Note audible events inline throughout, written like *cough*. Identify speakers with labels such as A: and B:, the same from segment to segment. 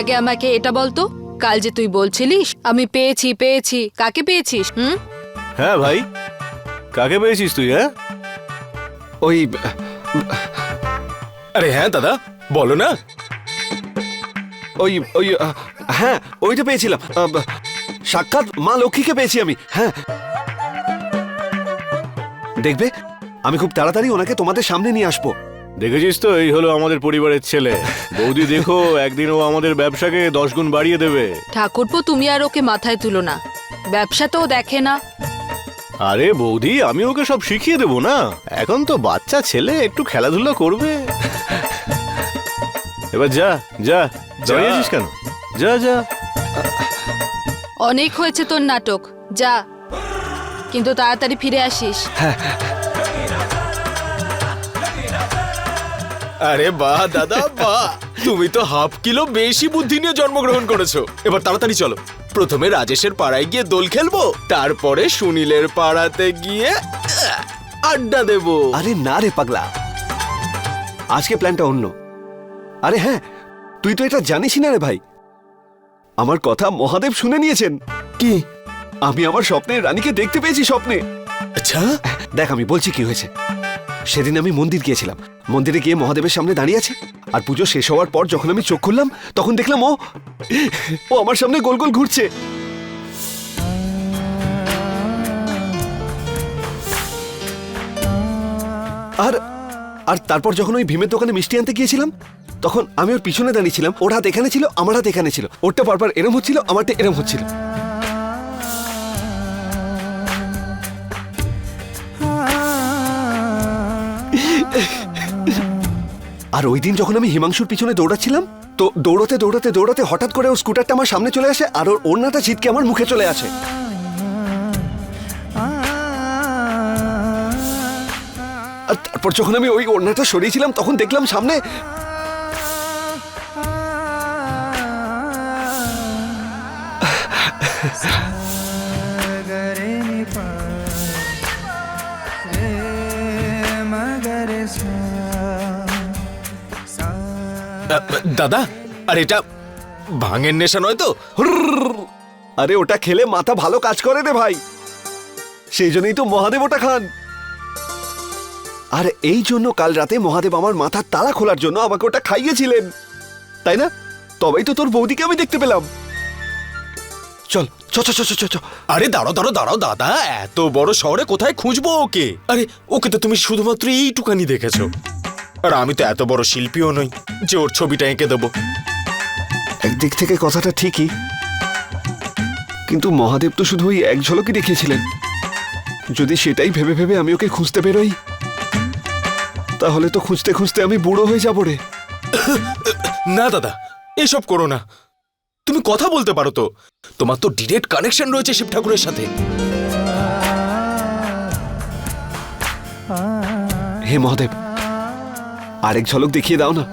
A: আগে আমাকে এটা বলতো কাল যে তুই বলছিলিস আমি পেয়েছি পেয়েছি। কাকে পেয়েছিস হুম?
B: হ্যাঁ ভাই। কাকে পেয়েছিস তুই হ্যাঁ?
C: ওই
D: আরে হ্যাঁ দাদা বলো না।
C: ওই ওই আহ, হ্যাঁ ওইটা পেয়েছিলাম। আহ, ব- সাক্ষাৎ মা লক্ষ্মীকে পেয়েছি আমি হ্যাঁ। দেখবে আমি খুব তাড়াতাড়ি ওনাকে তোমাদের সামনে নিয়ে আসব।
B: দেখেছিস তো? এই হলো আমাদের পরিবারের ছেলে। বৌদি দেখো একদিন ও আমাদের ব্যবসাকে দশ গুণ বাড়িয়ে দেবে।
A: ঠাকুরপো তুমি আর ওকে মাথায় তুলো না। ব্যবসা তো ও দেখে না।
B: আরে বৌদি আমি ওকে সব শিখিয়ে দেবো না? এখন তো বাচ্চা ছেলে একটু খেলাধুলা করবে। এবার যা যা। দাঁড়িয়েছিস কেন? যা যা।
A: অনেক হয়েছে তোর নাটক। যা। কিন্তু তাড়াতাড়ি ফিরে আসিস।
D: আরে বাহ দাদা বাহ। তুমি তো হাফ কিলো বেশি বুদ্ধি নিয়ে জন্মগ্রহণ করেছ। এবার তাড়াতাড়ি চলো। প্রথমে রাজেশের পাড়ায় গিয়ে দোল খেলব তারপরে সুনীলের পাড়াতে গিয়ে আড্ডা দেবো।
C: আরে না রে পাগলা। আজকে প্ল্যানটা অন্য। আরে হ্যাঁ তুই তো এটা জানিসই না রে ভাই। আমার কথা মহাদেব শুনে নিয়েছেন।
D: কি?
C: আমি আমার স্বপ্নের রানীকে দেখতে পেয়েছি স্বপ্নে।
D: আচ্ছা?
C: দেখ আমি বলছি কি হয়েছে। সেদিন আমি মন্দির গিয়েছিলাম। মন্দিরে গিয়ে মহাদেবের সামনে দাঁড়িয়ে আছে। আর পুজো শেষ হওয়ার পর যখন আমি চোখ খুললাম, তখন দেখলাম ও ও আমার সামনে গোল গোল ঘুরছে। আর আর তারপর যখন ওই ভীমের দোকানে মিষ্টি আনতে গিয়েছিলাম, তখন আমি ওর পিছনে দাঁড়িয়েছিলাম ওর হাত এখানে ছিল, আমার হাত এখানে ছিল। ওরটা বারবার এরম হচ্ছিল, আমারটা এরম হচ্ছিল। আর ওই দিন যখন আমি হিমাংশুর পিছনে দৌড়াচ্ছিলাম, তো দৌড়াতে দৌড়াতে দৌড়াতে হঠাৎ করে ওর স্কুটারটা আমার সামনে চলে আসে আর ওর ওড়নাটা ছিটকে আমার মুখে চলে আসে। আর তারপর যখন আমি ওই ওড়নাটা সরিয়েছিলাম, তখন দেখলাম সামনে
D: দাদা আর এটা ভাঙের নেশা নয় তো?
C: আরে ওটা খেলে মাথা ভালো কাজ করে রে ভাই। সেই জন্যই তো মহাদেব ওটা খান। আর এই জন্য কাল রাতে মহাদেব আমার মাথার তালা খোলার জন্য আমাকে ওটা খাইয়েছিলেন। তাই না? তবেই তো তোর বৌদিকে আমি দেখতে পেলাম। চল চ চ চ চ,
D: আরে দাঁড়াও দাঁড়াও দাঁড়াও দাদা এত বড় শহরে কোথায় খুঁজবো ওকে? আরে ওকে তো তুমি শুধুমাত্র এইটুকানি দেখেছ। আর আমি তো এত বড় শিল্পীও নই যে ওর ছবিটা এঁকে দেবো।
C: একদিক থেকে কথাটা ঠিকই। কিন্তু মহাদেব তো শুধু ওই এক ঝলকই দেখিয়েছিলেন। যদি সেটাই ভেবে ভেবে আমি ওকে খুঁজতে বেরোই তাহলে তো খুঁজতে খুঁজতে আমি বুড়ো হয়ে যাব রে।
D: না দাদা এসব করো না। তুমি কথা বলতে পারো তো। তোমার তো ডিরেক্ট কানেকশন রয়েছে শিব ঠাকুরের সাথে।
C: হে মহাদেব আরেক ঝলক দেখিয়ে দাও না।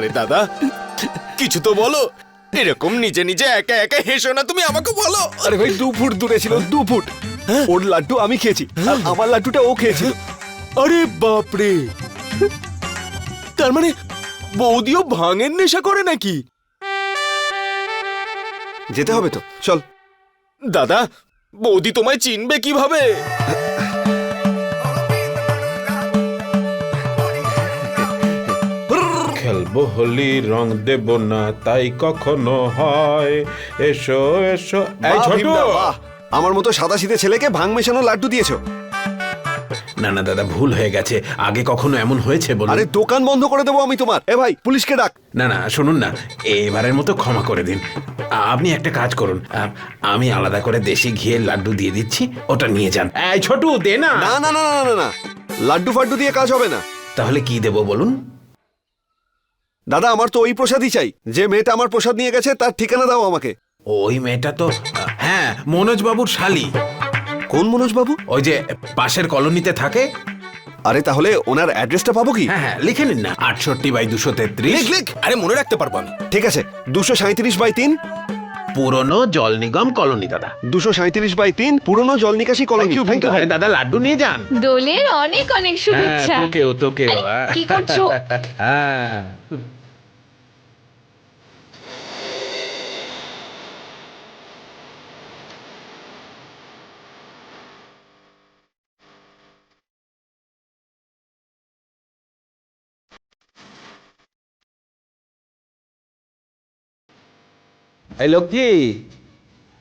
D: আরে দাদা কিছু তো বলো। এরকম নিজে নিজে একা একা হেসো না তুমি আমাকে বলো।
C: আরে ভাই দু ফুট দূরে ছিল দু ফুট। ওর লাড্ডু আমি খেয়েছি আর আমার লাড্ডুটা ও খেয়েছিল
D: আরে বাপরে! তার মানে বৌদিও ভাঙের নেশা করে নাকি?
C: যেতে হবে তো চল।
D: দাদা বৌদি তোমায় চিনবে কীভাবে?
E: হোলি রং দেব না তাই কখনো হয়। এসো এসো। এই
C: বাহ,
E: ছোট!
C: ভীমদা, বাহ। আমার মতো সাদা শীতে ছেলেকে ভাং মেশানো লাড্ডু দিয়েছ।
E: না না দাদা ভুল হয়ে গেছে। আগে কখনো এমন হয়েছে বলুন।
C: আরে দোকান বন্ধ করে দেবো আমি তোমার। এ ভাই পুলিশকে ডাক।
E: না না শুনুন না। এবারের মতো ক্ষমা করে দিন। আ- আপনি একটা কাজ করুন। আ- আমি আলাদা করে দেশি ঘিয়ের লাড্ডু দিয়ে দিচ্ছি ওটা নিয়ে যান। এই ছোটু দে না।
C: না না না না না না। লাড্ডু ফাড্ডু দিয়ে কাজ হবে না।
E: তাহলে কি দেবো বলুন?
C: দাদা আমার তো ওই প্রসাদই চাই। যে মেয়েটা আমার প্রসাদ নিয়ে গেছে তার ঠিকানা দাও আমাকে।
E: ওই মেয়েটা তো হ্যাঁ মনোজ বাবুর শালি।
C: কোন মনোজ বাবু
E: ওই যে পাশের কলোনিতে থাকে।
C: আরে তাহলে ওনার অ্যাড্রেসটা পাবো কি?
E: হ্যাঁ হ্যাঁ লিখে নিন না। আটষট্টি বাই দুশো তেত্রিশ।
C: লিখ লিখ।
D: আরে মনে রাখতে পারব আমি।
C: ঠিক আছে দুশো সাঁত্রিশ বাই তিন।
E: পুরনো জল নিগম কলোনি দাদা।
C: দুশো সাঁত্রিশ বাই তিন পুরনো জল নিকাশি কলোনি। থ্যাংক ইউ
E: দাদা লাড্ডু নিয়ে যান।
F: দোলের অনেক অনেক
E: হ্যাঁ
F: শুভেচ্ছা
E: তোকেও। তোকেও
F: কি করছ?
E: হ্যাঁ। এই লক্ষ্মী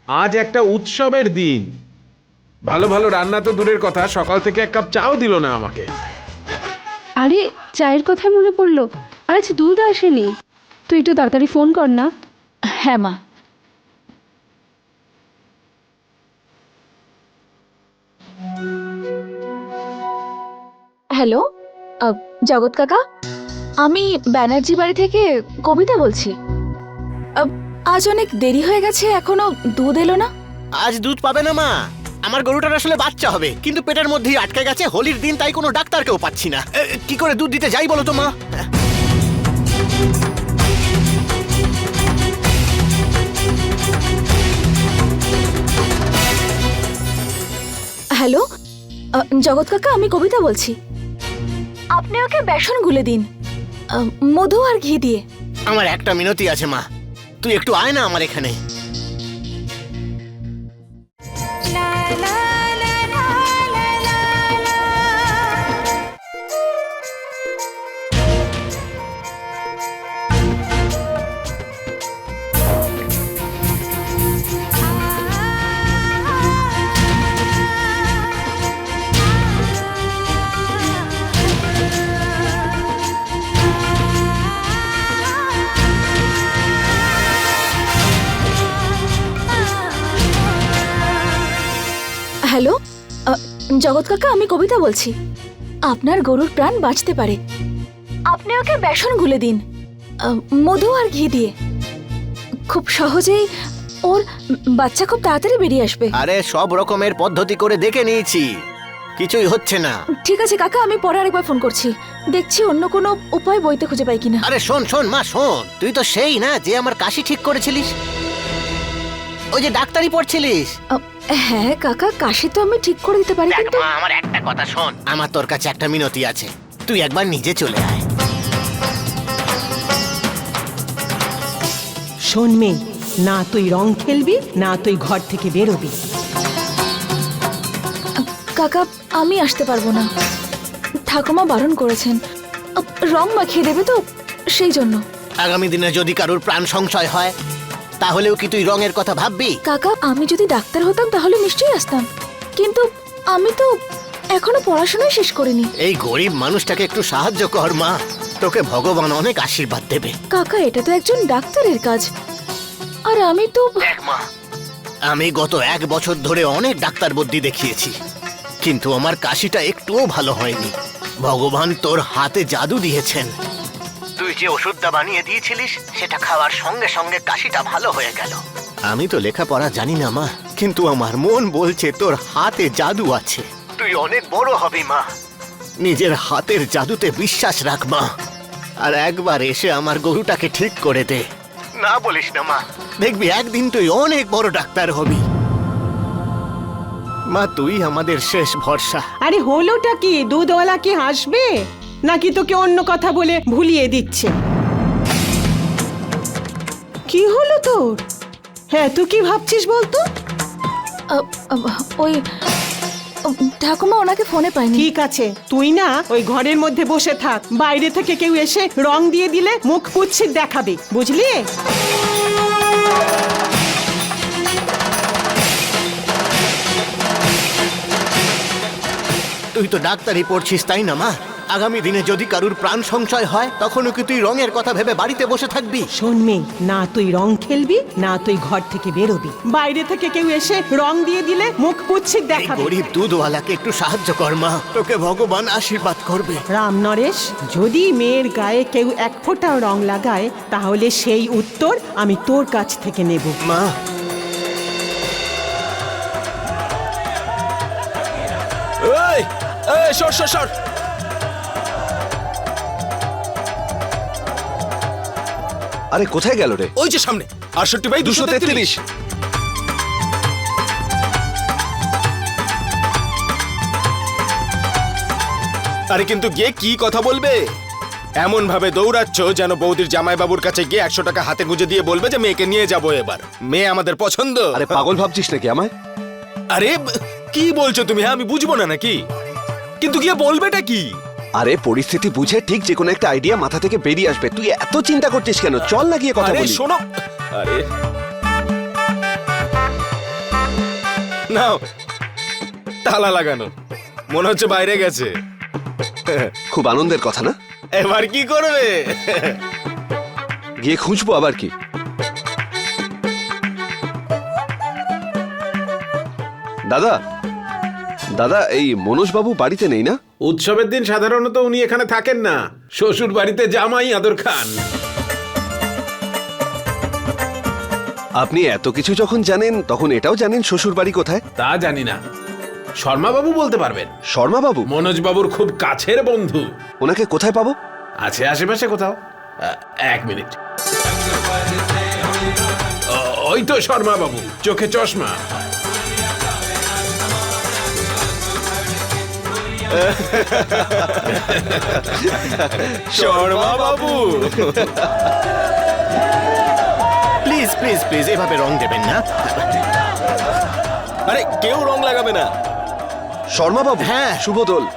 E: আজ একটা উৎসবের দিন। ভালো ভালো রান্না তো দূরের কথা সকাল থেকে এক কাপ চাও দিল না আমাকে।
G: আরে চায়ের কথা মনে পড়ল। আর আচ্ছা দুধ আসেনি। তুই একটু তাড়াতাড়ি ফোন কর না।
F: হ্যাঁ মা। হ্যালো আহ, জগৎ কাকা আমি ব্যানার্জি বাড়ি থেকে কবিতা বলছি। আজ অনেক দেরি হয়ে গেছে এখনও দুধ এলো না?
H: আজ দুধ পাবে না মা। আমার গরুটার আসলে বাচ্চা হবে কিন্তু পেটের মধ্যেই আটকে গেছে হোলির দিন তাই কোনো ডাক্তারকেও পাচ্ছি না। এ, কি করে দুধ দিতে যাই বলো তো মা?
F: হ্যালো? জগৎ কাকা আমি কবিতা বলছি। আপনি ওকে বেসন গুলে দিন। মধু আর ঘি দিয়ে।
H: আমার একটা মিনতি আছে মা। তুই একটু আয় না আমার এখানে।
F: হ্যালো জগৎ কাকা আমি কবিতা বলছি। আপনার গরুর প্রাণ বাঁচতে পারে। আপনি ওকে বেসন গুলে দিন মধু আর ঘি দিয়ে। খুব সহজেই ওর বাচ্চা খুব তাড়াতাড়ি বেরিয়ে আসবে।
H: আরে সব রকমের পদ্ধতি করে দেখে নিয়েছি। কিছুই হচ্ছে না।
F: ঠিক আছে কাকা আমি পরে আরেকবার ফোন করছি। দেখছি অন্য কোনো উপায় বইতে খুঁজে পাই কিনা।
H: আরে শোন শোন মা শোন। তুই তো সেই না যে আমার কাশি ঠিক করেছিলিস? ওই যে ডাক্তারি পড়ছিলিস?
F: হ্যাঁ কাকা কাশি তো আমি ঠিক করে দিতে পারি
H: দেখ
F: কিন্তু
H: মা আমার একটা কথা শোন। আমার তোর কাছে একটা মিনতি আছে। তুই একবার নিজে চলে আয়।
I: শোন মেয়ে না তুই রং খেলবি না তুই ঘর থেকে বেরোবি।
F: কাকা আমি আসতে পারব না। ঠাকুমা বারণ করেছেন। আহ, রং মাখিয়ে দেবে তো সেই জন্য।
H: আগামী দিনে যদি কারোর প্রাণ সংশয় হয় তাহলেও কি তুই রঙের কথা ভাববি?
F: কাকা আমি যদি ডাক্তার হতাম তাহলে নিশ্চয়ই আসতাম। কিন্তু আমি তো এখনও পড়াশোনাই শেষ করিনি।
H: এই গরিব মানুষটাকে একটু সাহায্য কর মা। তোকে ভগবান অনেক আশীর্বাদ দেবে।
F: কাকা এটা তো একজন ডাক্তারের কাজ। আর আমি তো
H: আমি গত এক বছর ধরে অনেক ডাক্তার বুদ্ধি দেখিয়েছি। কিন্তু আমার কাশিটা একটুও ভালো হয়নি। ভগবান তোর হাতে জাদু দিয়েছেন। তুই যে ওষুধটা বানিয়ে দিয়েছিলিস সেটা খাওয়ার সঙ্গে সঙ্গে কাশিটা ভালো হয়ে গেল। আমি তো লেখাপড়া জানি না মা। কিন্তু আমার মন বলছে তোর হাতে জাদু আছে। তুই অনেক বড় হবি মা। নিজের হাতের জাদুতে বিশ্বাস রাখ মা। আর একবার এসে আমার গরুটাকে ঠিক করে দে। না বলিস না মা। দেখবি একদিন তুই অনেক বড় ডাক্তার হবি। মা তুই আমাদের শেষ ভরসা।
I: আরে হলোটা কি? দুধওয়ালা কি হাসবে? নাকি তোকে অন্য কথা বলে ভুলিয়ে দিচ্ছে? কি হলো তোর? হ্যাঁ তুই কি ভাবছিস বলতো?
F: ওই ঠাকুমা ওনাকে ফোনে পাইনি।
I: ঠিক আছে তুই না ওই ঘরের মধ্যে বসে থাক। বাইরে থেকে কেউ এসে রং দিয়ে দিলে মুখ পুচ্ছির দেখাবে বুঝলি?
H: তুই তুই তো ডাক্তারি পড়ছিস তাই না মা? আগামী দিনে যদি কারুর প্রাণ সংশয় হয় তখনও কি তুই রঙের কথা ভেবে বাড়িতে বসে থাকবি?
I: শোন মেয়ে না তুই রং খেলবি না তুই ঘর থেকে বেরোবি। বাইরে থেকে কেউ এসে রং দিয়ে দিলে মুখ পুচ্ছির
H: এই
I: দেখাবে।
H: গরিব দুধওয়ালাকে একটু সাহায্য কর মা। তোকে ভগবান আশীর্বাদ করবে।
I: রাম নরেশ যদি মেয়ের গায়ে কেউ এক ফোঁটাও রং লাগায় তাহলে সেই উত্তর আমি তোর কাছ থেকে নেব।
H: মা।
D: এই এই সর সর সর।
C: আরে কোথায় গেল রে?
D: ওই যে সামনে আটষট্টি বাই
C: দুশো তেত্রিশ।
D: আরে কিন্তু গিয়ে কি কথা বলবে? এমন ভাবে দৌড়াচ্ছ যেন বৌদির জামাইবাবুর কাছে গিয়ে একশো টাকা হাতে গুঁজে দিয়ে বলবে যে মেয়েকে নিয়ে যাব এবার। মেয়ে আমাদের পছন্দ।
C: আরে পাগল ভাবছিস নাকি আমায়?
D: আরে কি বলছো তুমি হ্যাঁ আমি বুঝব না নাকি? কিন্তু গিয়ে বলবেটা কি?
C: আরে পরিস্থিতি বুঝে ঠিক যে কোনো একটা আইডিয়া মাথা থেকে বেরিয়ে আসবে। তুই এত চিন্তা করছিস কেন? চল না গিয়ে কথা
D: আরে
C: বলি।
D: শোনো। আরে। নাও। তালা লাগানো। মনে হচ্ছে বাইরে গেছে।
C: খুব আনন্দের কথা না?
D: এবার কি করবে?
C: গিয়ে খুঁজবো আবার কি। দাদা দাদা এই মনোজ বাবু বাড়িতে নেই না?
E: উৎসবের দিন সাধারণত উনি এখানে থাকেন না। শ্বশুর বাড়িতে জামাই আদর খান।
C: আপনি এত কিছু যখন জানেন তখন এটাও জানেন শ্বশুর বাড়ি কোথায়?
E: তা জানি না। শর্মা বাবু বলতে পারবেন।
C: শর্মা বাবু
E: মনোজ বাবুর খুব কাছের বন্ধু।
C: ওনাকে কোথায় পাবো?
E: আছে আশেপাশে কোথাও? এক মিনিট। ও- ওই তো শর্মা বাবু চোখে চশমা। *laughs*
D: শর্মা বাবু।
H: প্লিজ প্লিজ প্লিজ এভাবে রং দেবেন না।
D: আরে কেউ রং লাগাবে না।
C: শর্মা বাবু
H: হ্যাঁ।
C: শুভ দোল।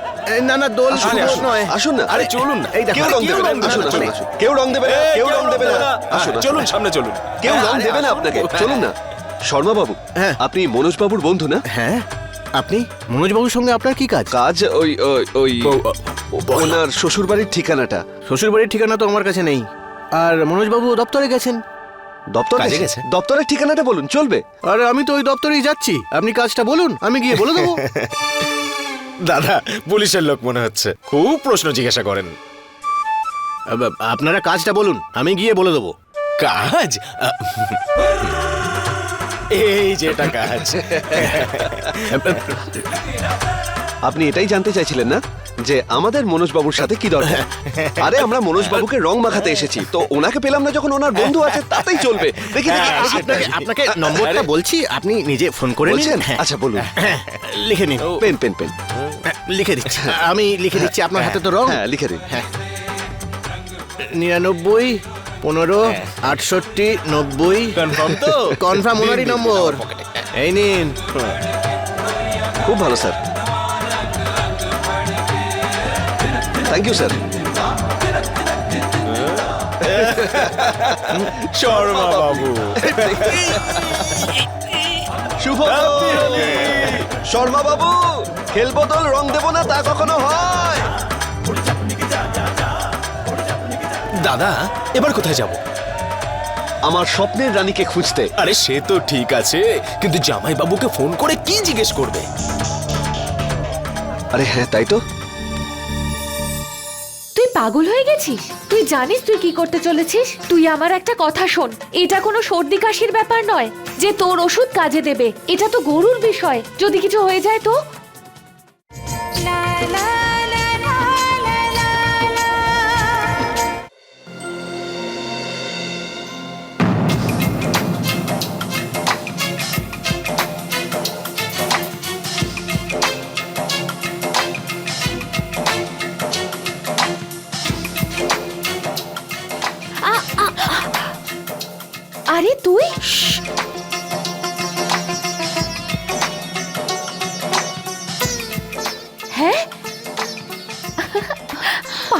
H: না না দোল শুভ
C: আসুন,
H: নয়।
C: আসুন না।
D: আরে চলুন না।
H: এই
C: কেউ রং দেবে না আসুন আসুন। কেউ রং দেবে না কেউ রং দেবে না।
D: হ্যাঁ,
C: আসুন
D: চলুন। সামনে চলুন।
C: কেউ
D: হ্যাঁ,
C: রং
D: আরে
C: দেবে না আপনাকে।
D: তো।
C: চলুন না। শর্মা বাবু
H: হ্যাঁ।
C: আপনি মনোজ বাবুর বন্ধু না?
H: হ্যাঁ। আপনি? মনোজবাবুর সঙ্গে আপনার কি কাজ?
C: কাজ ওই ওই- ওই ওনার শ্বশুর বাড়ির ঠিকানাটা।
H: শ্বশুর বাড়ির ঠিকানা তো আমার কাছে নেই। আর মনোজবাবু দপ্তরে গেছেন?
C: দপ্তর গেছে। দপ্তরের ঠিকানাটা বলুন চলবে।
H: আর আমি তো ওই দপ্তরেই যাচ্ছি। আপনি কাজটা বলুন আমি গিয়ে বলে দেবো। *laughs*
D: দাদা পুলিশের লোক মনে হচ্ছে। খুব প্রশ্ন জিজ্ঞাসা করেন।
H: আপনারা কাজটা বলুন আমি গিয়ে বলে দেবো।
D: কাজ? এই কাজ
C: আপনি এটাই জানতে চাইছিলেন না যে আমাদের মনোজ বাবুর সাথে কি দরকার? আরে আমরা মনোজ বাবুকে রং মাখাতে এসেছি। তো ওনাকে পেলাম না যখন ওনার বন্ধু আছে তাতেই চলবে। দেখি দেখি
H: হ্যাঁ, আপনাকে আপনাকে নম্বরটা বলছি আপনি নিজে ফোন করে
C: বলছেন?
H: হ্যাঁ।
C: আচ্ছা বলুন।
H: হ্যাঁ, লিখে নিন।
C: Pen pen pen.
H: হ্যাঁ, লিখে দিচ্ছি। আমি লিখে দিচ্ছি আপনার হাতে তো রং।
C: হ্যাঁ লিখে দিন।
H: নিরানব্বই পনেরো আটষট্টি নব্বই।
D: কনফার্ম তো? *laughs*
H: কনফার্ম ওনারই নম্বর এই নিন।
C: খুব ভালো sir. Thank you sir. *laughs*
D: Sharma babu. *laughs*
C: শুভ শর্মা বাবু খেলব দোল রং দেবো না তা কখনো হয়।
D: দাদা এবার কোথায় যাব?
C: আমার স্বপ্নের রানীকে খুঁজতে।
D: আরে সে তো ঠিক আছে কিন্তু জামাই বাবুকে ফোন করে কি জিজ্ঞেস করবে?
C: আরে হ্যাঁ তাই তো।
J: তুই পাগল হয়ে গেছিস? তুই জানিস তুই কি করতে চলেছিস? তুই আমার একটা কথা শোন এটা কোনো সর্দি কাশির ব্যাপার নয় যে তোর ওষুধ কাজে দেবে এটা তো গরুর বিষয় যদি কিছু হয়ে যায় তো?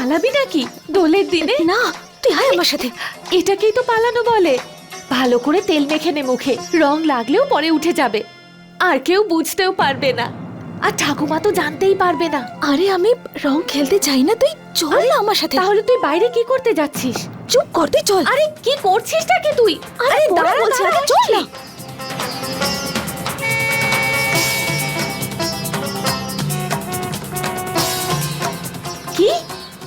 J: পালাবি নাকি? দোলের দিনে? না তুই আয় আমার সাথে। এটাকেই তো পালানো বলে। ভালো করে তেল মেখে নে মুখে রং লাগলেও পরে উঠে যাবে। আর কেউ বুঝতেও পারবে না। আর ঠাকুমা তো জানতেই পারবে না। আরে আমি রং খেলতে চাই না তুই চল না আমার সাথে। তাহলে তুই বাইরে কি করতে যাচ্ছিস? চুপ করতে চল। আরে কি করছিস কি তুই? আরে দাঁড়া বলছি আরে চল না। কি?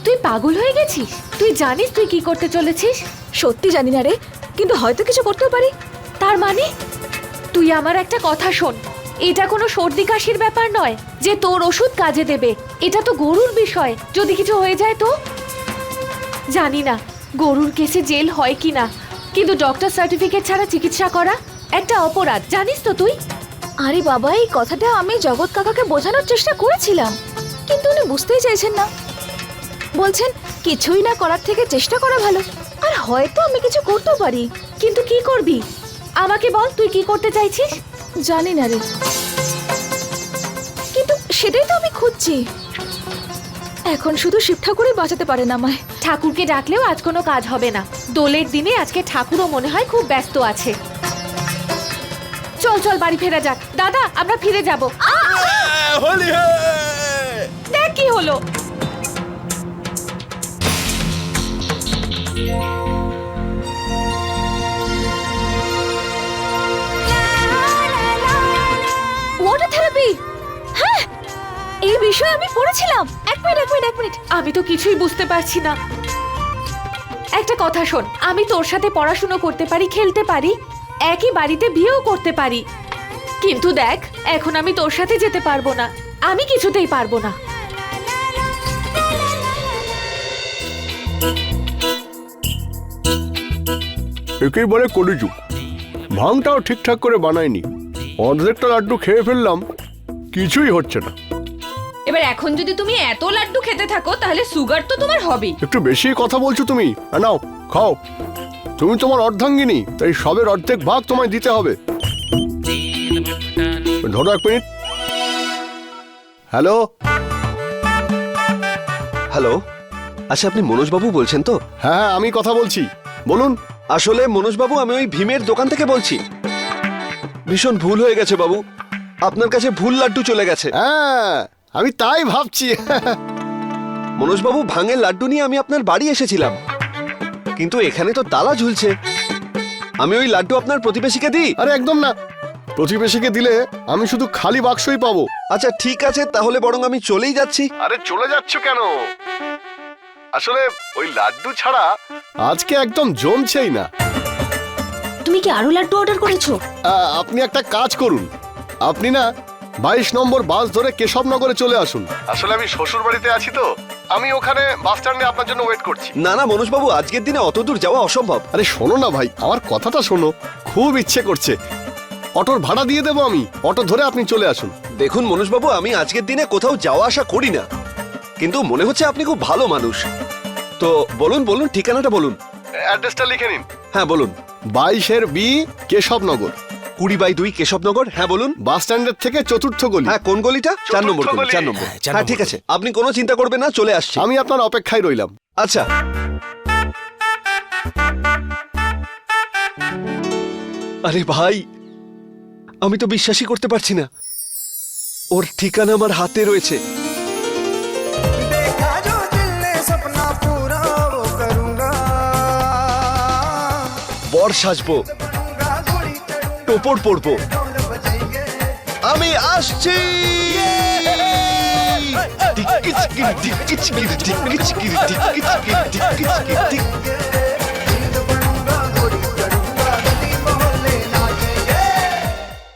J: তুই পাগল হয়ে গেছিস? তুই জানিস তুই কি করতে চলেছিস? সত্যি জানি না রে, কিন্তু হয়তো কিছু করতেও পারি। তার মানে? তুই আমার একটা কথা শোন, এটা কোনো সর্দি কাশির ব্যাপার নয় যে তোর ওষুধ কাজে দেবে। এটা তো গরুর বিষয়, যদি কিছু হয়ে যায় তো? জানি না, গরুর কেসে জেল হয় কি না, কিন্তু ডক্টর সার্টিফিকেট ছাড়া চিকিৎসা করা একটা অপরাধ, জানিস তো তুই? আরে বাবা, এই কথাটা আমি জগৎ কাকাকে বোঝানোর চেষ্টা করেছিলাম, কিন্তু উনি বুঝতেই চাইছেন না। বলছেন কিছুই না করার থেকে চেষ্টা করা ভালো। আর হয়তো আমি কিছু করতেও পারি। কিন্তু কি করবি? আমাকে বল তুই কি করতে চাইছিস? জানি না রে। কিন্তু সেটাই তো আমি খুঁজছি। এখন শুধু শিব ঠাকুরই বাঁচাতে পারেন আমায়। ঠাকুরকে ডাকলেও আজ কোনো কাজ হবে না। দোলের দিনে আজকে ঠাকুরও মনে হয় খুব ব্যস্ত আছে। চল চল বাড়ি ফেরা যাক। দাদা আমরা ফিরে যাব।
D: হোলি
J: দেখ কি হলো। ওয়াটার থেরাপি হ্যাঁ এই বিষয়ে আমি পড়েছিলাম। এক মিনিট এক মিনিট এক মিনিট। আমি তো কিছুই বুঝতে পারছি না। একটা কথা শোন, আমি তোর সাথে পড়াশুনো করতে পারি, খেলতে পারি, একই বাড়িতে বিয়েও করতে পারি। কিন্তু দেখ, এখন আমি তোর সাথে যেতে পারব না। আমি কিছুতেই পারব না।
B: একেই বলে কলিযুগ। ভাঙটাও ঠিকঠাক করে বানায়নি। অর্ধেকটা লাড্ডু খেয়ে ফেললাম কিছুই হচ্ছে না।
A: এবার এখন যদি তুমি এত লাড্ডু খেতে থাকো তাহলে সুগার তো তোমার হবেই।
B: একটু বেশি কথা বলছো তুমি? নাও খাও। তুমি তোমার অর্ধাঙ্গিনী তাই সবের অর্ধেক ভাগ তোমায় দিতে হবে। ধরো এক মিনিট। হ্যালো?
C: হ্যালো? আচ্ছা আপনি মনোজবাবু বলছেন তো?
B: হ্যাঁ হ্যাঁ আমি কথা বলছি। বলুন।
C: আসলে মনোজবাবু আমি ওই ভীমের দোকান থেকে বলছি। ভীষণ ভুল হয়ে গেছে বাবু। আপনার কাছে ভুল লাড্ডু চলে গেছে।
B: হ্যাঁ আমি তাই ভাবছি।
C: মনোজবাবু ভাঙের লাড্ডু নিয়ে আমি আপনার বাড়ি এসেছিলাম। কিন্তু এখানে তো তালা ঝুলছে। আমি ওই লাড্ডু আপনার প্রতিবেশীকে দিই?
B: আরে একদম না। প্রতিবেশীকে দিলে আমি শুধু খালি বাক্সই পাবো।
C: আচ্ছা ঠিক আছে তাহলে বরং আমি চলেই যাচ্ছি।
B: আরে চলে যাচ্ছ কেন? আসলে ওই লাড্ডু ছাড়া আজকে একদম জমছেই না।
J: তুমি কি আরও লাড্ডু অর্ডার করেছ?
B: আ, আপনি একটা কাজ করুন। আপনি না বাইশ নম্বর বাস ধরে কেশবনগরে চলে আসুন। আসলে আমি শ্বশুর বাড়িতে আছি তো। আমি ওখানে বাস স্ট্যান্ডে আপনার জন্য ওয়েট করছি।
C: না না মনোজবাবু আজকের দিনে অত দূর যাওয়া অসম্ভব।
B: আরে শোনো না ভাই আমার কথাটা শোনো। খুব ইচ্ছে করছে। অটোর ভাড়া দিয়ে দেবো আমি। অটো ধরে আপনি চলে আসুন।
C: দেখুন মনোজবাবু আমি আজকের দিনে কোথাও যাওয়া আসা করি না। কিন্তু মনে হচ্ছে আপনি খুব ভালো মানুষ। তো বলুন বলুন ঠিকানাটা বলুন।
B: অ্যাড্রেসটা লিখে নিন।
C: হ্যাঁ বলুন।
B: বাইশের বি কেশবনগর।
C: কুড়ি বাই দুই কেশবনগর? হ্যাঁ বলুন।
B: বাস স্ট্যান্ডের থেকে চতুর্থ গলি।
C: হ্যাঁ কোন গলিটা? চার নম্বর গলি। চার নম্বর।
D: হ্যাঁ, চার
C: হ্যাঁ ঠিক আছে। আপনি কোনো চিন্তা করবেন না চলে আসছি।
B: আমি আপনার অপেক্ষায় রইলাম।
C: আচ্ছা। আরে ভাই আমি তো বিশ্বাসই করতে পারছি না। ওর ঠিকানা আমার হাতে রয়েছে। ঘর সাজবো টোপর
K: পরবো।
C: আমি আসছি! টিকিচিকির টিকিচিকির টিকিচিকির টিকিচিকির টিকিচিকির টিকিচিকির